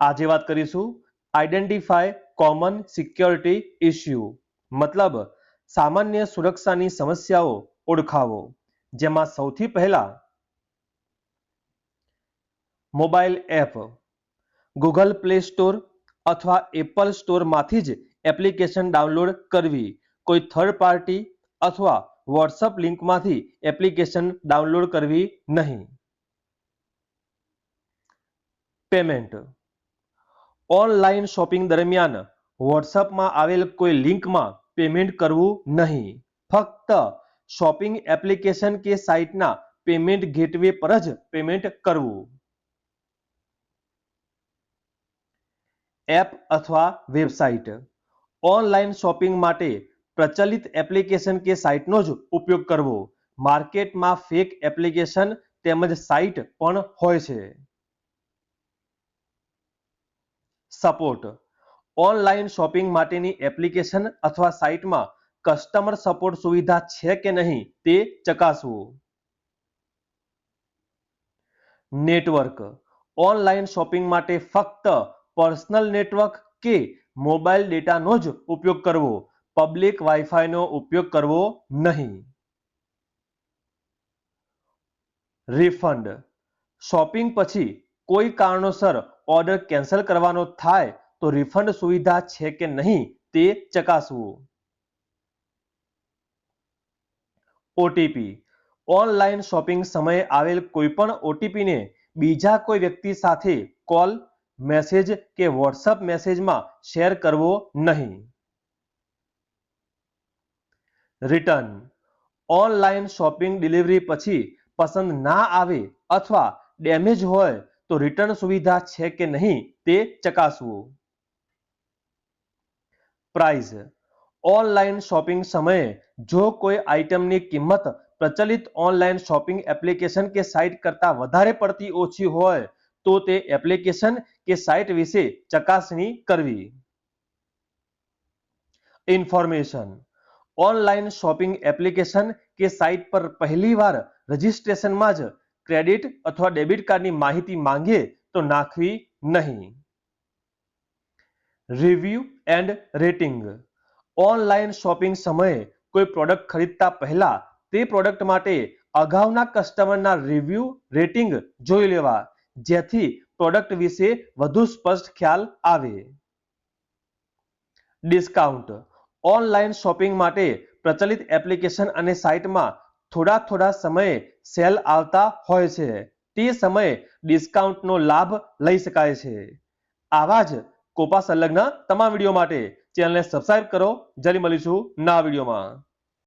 આજે વાત કરીશું આઈડેન્ટિફાય કોમન સિક્યોરિટી ઇસ્યુ મતલબ સામાન્ય સુરક્ષાની સમસ્યાઓ ઓળખાવો. જેમાં સૌથી પહેલા mobile app Google Play Store અથવા એપલ સ્ટોરમાંથી જ એપ્લિકેશન ડાઉનલોડ કરવી. કોઈ થર્ડ પાર્ટી અથવા વોટ્સઅપ લિંકમાંથી એપ્લિકેશન ડાઉનલોડ કરવી નહીં. પેમેન્ટ ઓનલાઈન શોપિંગ દરમિયાન વોટ્સઅપમાં આવેલ કોઈ લિંકમાં પેમેન્ટ કરવું નહીં. ફક્ત શોપિંગ એપ્લિકેશન કે સાઇટના પેમેન્ટ ગેટવે પર જ પેમેન્ટ કરવું. એપ અથવા વેબસાઇટ. ઓનલાઈન શોપિંગ માટે પ્રચલિત એપ્લિકેશન કે સાઇટનો જ ઉપયોગ કરવો. માર્કેટમાં ફેક એપ્લિકેશન તેમજ સાઇટ પણ હોય છે. સપોર્ટ ઓનલાઈન શોપિંગ માટેની એપ્લિકેશન અથવા સાઇટમાં કસ્ટમર સપોર્ટ સુવિધા છે કે નહીં તે ચકાસવું. નેટવર્ક ઓનલાઈન શોપિંગ માટે ફક્ત પર્સનલ નેટવર્ક કે મોબાઈલ ડેટાનો જ ઉપયોગ કરવો. પબ્લિક વાઈફાઈનો ઉપયોગ કરવો નહીં. રિફંડ શોપિંગ પછી કોઈ કારણોસર ઓર્ડર કેન્સલ કરવાનો થાય તો રિફંડ સુવિધા છે કે નહીં તે ચકાસવું. ઓટીપી ઓનલાઈન શોપિંગ સમયે આવેલ કોઈપણ ઓટીપીને બીજા કોઈ વ્યક્તિ સાથે કોલ મેસેજ કે વોટ્સઅપ મેસેજમાં શેર કરવો નહીં. રિટર્ન ઓનલાઈન શોપિંગ ડિલિવરી પછી પસંદ ના આવે અથવા ડેમેજ હોય તો રિટર્ન સુવિધા છે કે નહીં તે ચકાસવું પ્રાઇસ ઓનલાઈન શોપિંગ સમયે જો કોઈ આઇટમની કિંમત પ્રચલિત ઓનલાઈન શોપિંગ એપ્લિકેશન કે સાઇટ કરતાં વધારે પડતી ઓછી હોય તો તે એપ્લિકેશન કે સાઇટ વિશે ચકાસણી કરવી ઇન્ફોર્મેશન ઓનલાઈન શોપિંગ એપ્લિકેશન કે સાઇટ પર પહેલીવાર રજિસ્ટ્રેશનમાં જ ક્રેડિટ અથવા ડેબિટ કાર્ડની માહિતી માંગે તો નાખવી નહીં. Review and rating. Online shopping સમયે કોઈ પ્રોડક્ટ ખરીદતા પહેલા તે પ્રોડક્ટ માટે અગાઉના કસ્ટમરના રિવ્યુ, રેટિંગ જોઈ લેવા, જેથી પ્રોડક્ટ વિશે વધુ સ્પષ્ટ ખ્યાલ આવે. ડિસ્કાઉન્ટ. ઓનલાઈન શોપિંગ માટે પ્રચલિત એપ્લિકેશન અને સાઇટમાં થોડા થોડા સમયે સેલ આવતા હોય છે. તે સમયે ડિસ્કાઉન્ટનો લાભ લઈ શકાય છે. આવા જ કોપા સંલગ્ન તમામ વીડિયો માટે ચેનલને સબસ્ક્રાઇબ કરો. જલ્દી મળીશું નવા વિડીયોમાં.